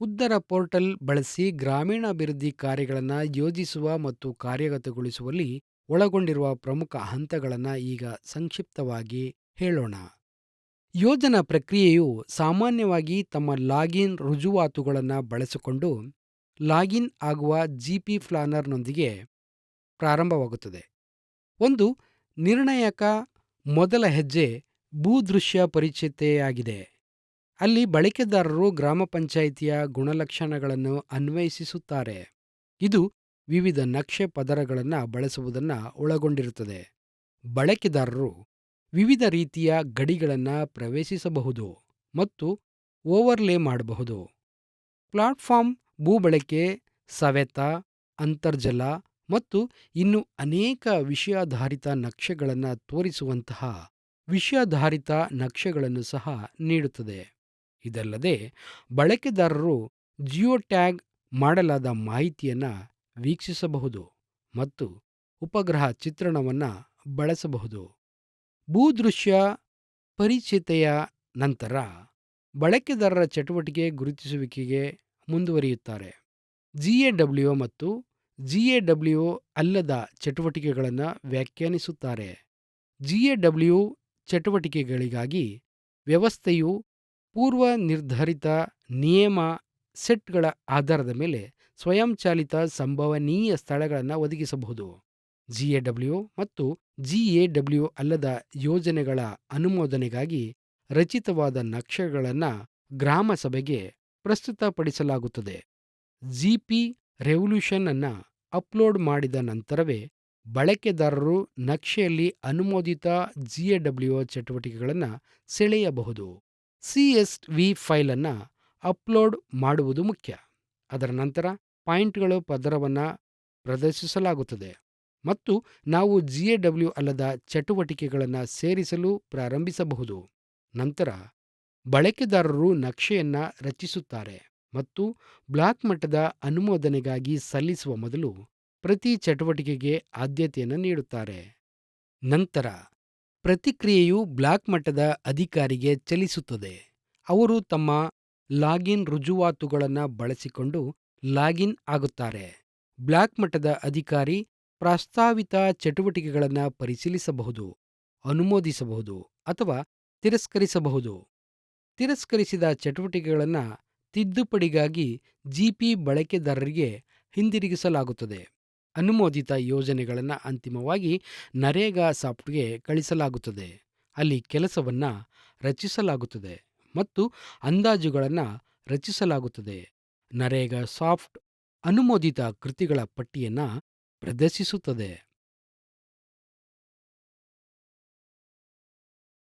ಉದ್ದರ portal ಬಳಸಿ ಗ್ರಾಮೀಣಾಭಿವೃದ್ಧಿ ಕಾರ್ಯಗಳನ್ನು ಯೋಜಿಸುವ ಮತ್ತು ಕಾರ್ಯಗತಗೊಳಿಸುವಲ್ಲಿ ಒಳಗೊಂಡಿರುವ ಪ್ರಮುಖ ಹಂತಗಳನ್ನು ಈಗ ಸಂಕ್ಷಿಪ್ತವಾಗಿ ಹೇಳೋಣ. ಯೋಜನಾ ಪ್ರಕ್ರಿಯೆಯು ಸಾಮಾನ್ಯವಾಗಿ ತಮ್ಮ ಲಾಗಿನ್ ರುಜುವಾತುಗಳನ್ನು ಬಳಸಿಕೊಂಡು ಲಾಗಿನ್ ಆಗುವ ಜಿಪಿ ಫ್ಲಾನರ್ನೊಂದಿಗೆ ಪ್ರಾರಂಭವಾಗುತ್ತದೆ. ಒಂದು ನಿರ್ಣಾಯಕ ಮೊದಲ ಹೆಜ್ಜೆ ಭೂದೃಶ್ಯ ಪರಿಚಿತೆಯಾಗಿದೆ ಅಲ್ಲಿ ಬಳಕೆದಾರರು ಗ್ರಾಮ ಪಂಚಾಯಿತಿಯ ಗುಣಲಕ್ಷಣಗಳನ್ನು ಅನ್ವಯಿಸುತ್ತಾರೆ ಇದು ವಿವಿಧ ನಕ್ಷೆ ಪದರಗಳನ್ನು ಬಳಸುವುದನ್ನು ಒಳಗೊಂಡಿರುತ್ತದೆ. ಬಳಕೆದಾರರು ವಿವಿಧ ರೀತಿಯ ಗಡಿಗಳನ್ನು ಪ್ರವೇಶಿಸಬಹುದು ಮತ್ತು ಓವರ್ಲೇ ಮಾಡಬಹುದು. ಪ್ಲಾಟ್ಫಾರ್ಮ್ ಭೂಬಳಕೆ, ಸವೆತ, ಅಂತರ್ಜಲ ಮತ್ತು ಇನ್ನು ಅನೇಕ ವಿಷಯಾಧಾರಿತ ನಕ್ಷೆಗಳನ್ನು ತೋರಿಸುವಂತಹ ವಿಷಯಾಧಾರಿತ ನಕ್ಷೆಗಳನ್ನು ಸಹ ನೀಡುತ್ತದೆ. ಇದಲ್ಲದೆ ಬಳಕೆದಾರರು ಜಿಯೋ ಟ್ಯಾಗ್ ಮಾಡಲಾದ ಮಾಹಿತಿಯನ್ನು ವೀಕ್ಷಿಸಬಹುದು ಮತ್ತು ಉಪಗ್ರಹ ಚಿತ್ರಣವನ್ನು ಬಳಸಬಹುದು. ಭೂದೃಶ್ಯ ಪರಿಚಿತೆಯ ನಂತರ ಬಳಕೆದಾರರ ಚಟುವಟಿಕೆ ಗುರುತಿಸುವಿಕೆಗೆ ಮುಂದುವರಿಯುತ್ತಾರೆ. ಜಿ ಜಿಎಡಬ್ಲ್ಯೂ ಮತ್ತು ಜಿ ಜಿಎಡಬ್ಲ್ಯೂ ಅಲ್ಲದ ಚಟುವಟಿಕೆಗಳನ್ನು ವ್ಯಾಖ್ಯಾನಿಸುತ್ತಾರೆ. ಜಿ ಜಿಎಡಬ್ಲ್ಯೂ ಚಟುವಟಿಕೆಗಳಿಗಾಗಿ ವ್ಯವಸ್ಥೆಯು ಪೂರ್ವ ನಿರ್ಧರಿತ ನಿಯಮ ಸೆಟ್ಗಳ ಆಧಾರದ ಮೇಲೆ ಸ್ವಯಂಚಾಲಿತ ಸಂಭವನೀಯ ಸ್ಥಳಗಳನ್ನು ಒದಗಿಸಬಹುದು. ಜಿಎಡಬ್ಲ್ಯೂ ಮತ್ತು ಜಿಎಡಬ್ಲ್ಯೂ ಅಲ್ಲದ ಯೋಜನೆಗಳ ಅನುಮೋದನೆಗಾಗಿ ರಚಿತವಾದ ನಕ್ಷೆಗಳನ್ನು ಗ್ರಾಮ ಸಭೆಗೆ ಪ್ರಸ್ತುತಪಡಿಸಲಾಗುತ್ತದೆ. ಜಿಪಿ ರೆವಲ್ಯೂಷನ್ ಅನ್ನು ಅಪ್ಲೋಡ್ ಮಾಡಿದ ನಂತರವೇ ಬಳಕೆದಾರರು ನಕ್ಷೆಯಲ್ಲಿ ಅನುಮೋದಿತ ಜಿಎಡಬ್ಲ್ಯೂ ಚಟುವಟಿಕೆಗಳನ್ನು ಸೆಳೆಯಬಹುದು. ಸಿಎಸ್ವಿ ವಿ ಫೈಲನ್ನು ಅಪ್ಲೋಡ್ ಮಾಡುವುದು ಮುಖ್ಯ. ಅದರ ನಂತರ ಪಾಯಿಂಟ್ಗಳು ಪದರವನ್ನು ಪ್ರದರ್ಶಿಸಲಾಗುತ್ತದೆ ಮತ್ತು ನಾವು ಜಿಎಡಬ್ಲ್ಯೂ ಅಲ್ಲದ ಚಟುವಟಿಕೆಗಳನ್ನು ಸೇರಿಸಲು ಪ್ರಾರಂಭಿಸಬಹುದು. ನಂತರ ಬಳಕೆದಾರರು ನಕ್ಷೆಯನ್ನು ರಚಿಸುತ್ತಾರೆ ಮತ್ತು ಬ್ಲಾಕ್ ಮಟ್ಟದ ಅನುಮೋದನೆಗಾಗಿ ಸಲ್ಲಿಸುವ ಮೊದಲು ಪ್ರತಿ ಚಟುವಟಿಕೆಗೆ ಆದ್ಯತೆಯನ್ನು ನೀಡುತ್ತಾರೆ. ನಂತರ ಪ್ರತಿಕ್ರಿಯೆಯು ಬ್ಲಾಕ್ ಮಟ್ಟದ ಅಧಿಕಾರಿಗೆ ಚಲಿಸುತ್ತದೆ. ಅವರು ತಮ್ಮ ಲಾಗಿನ್ ರುಜುವಾತುಗಳನ್ನು ಬಳಸಿಕೊಂಡು ಲಾಗಿನ್ ಆಗುತ್ತಾರೆ. ಬ್ಲಾಕ್ ಮಟ್ಟದ ಅಧಿಕಾರಿ ಪ್ರಸ್ತಾವಿತ ಚಟುವಟಿಕೆಗಳನ್ನು ಪರಿಶೀಲಿಸಬಹುದು, ಅನುಮೋದಿಸಬಹುದು ಅಥವಾ ತಿರಸ್ಕರಿಸಬಹುದು. ತಿರಸ್ಕರಿಸಿದ ಚಟುವಟಿಕೆಗಳನ್ನು ತಿದ್ದುಪಡಿಗಾಗಿ ಜಿಪಿ ಬಳಕೆದಾರರಿಗೆ ಹಿಂದಿರುಗಿಸಲಾಗುತ್ತದೆ. ಅನುಮೋದಿತ ಯೋಜನೆಗಳನ್ನು ಅಂತಿಮವಾಗಿ ನರೇಗಾ ಸಾಫ್ಟ್ಗೆ ಕಳಿಸಲಾಗುತ್ತದೆ. ಅಲ್ಲಿ ಕೆಲಸವನ್ನು ರಚಿಸಲಾಗುತ್ತದೆ ಮತ್ತು ಅಂದಾಜುಗಳನ್ನು ರಚಿಸಲಾಗುತ್ತದೆ. ನರೇಗಾ ಸಾಫ್ಟ್ ಅನುಮೋದಿತ ಕೃತಿಗಳ ಪಟ್ಟಿಯನ್ನು ಪ್ರದರ್ಶಿಸುತ್ತದೆ.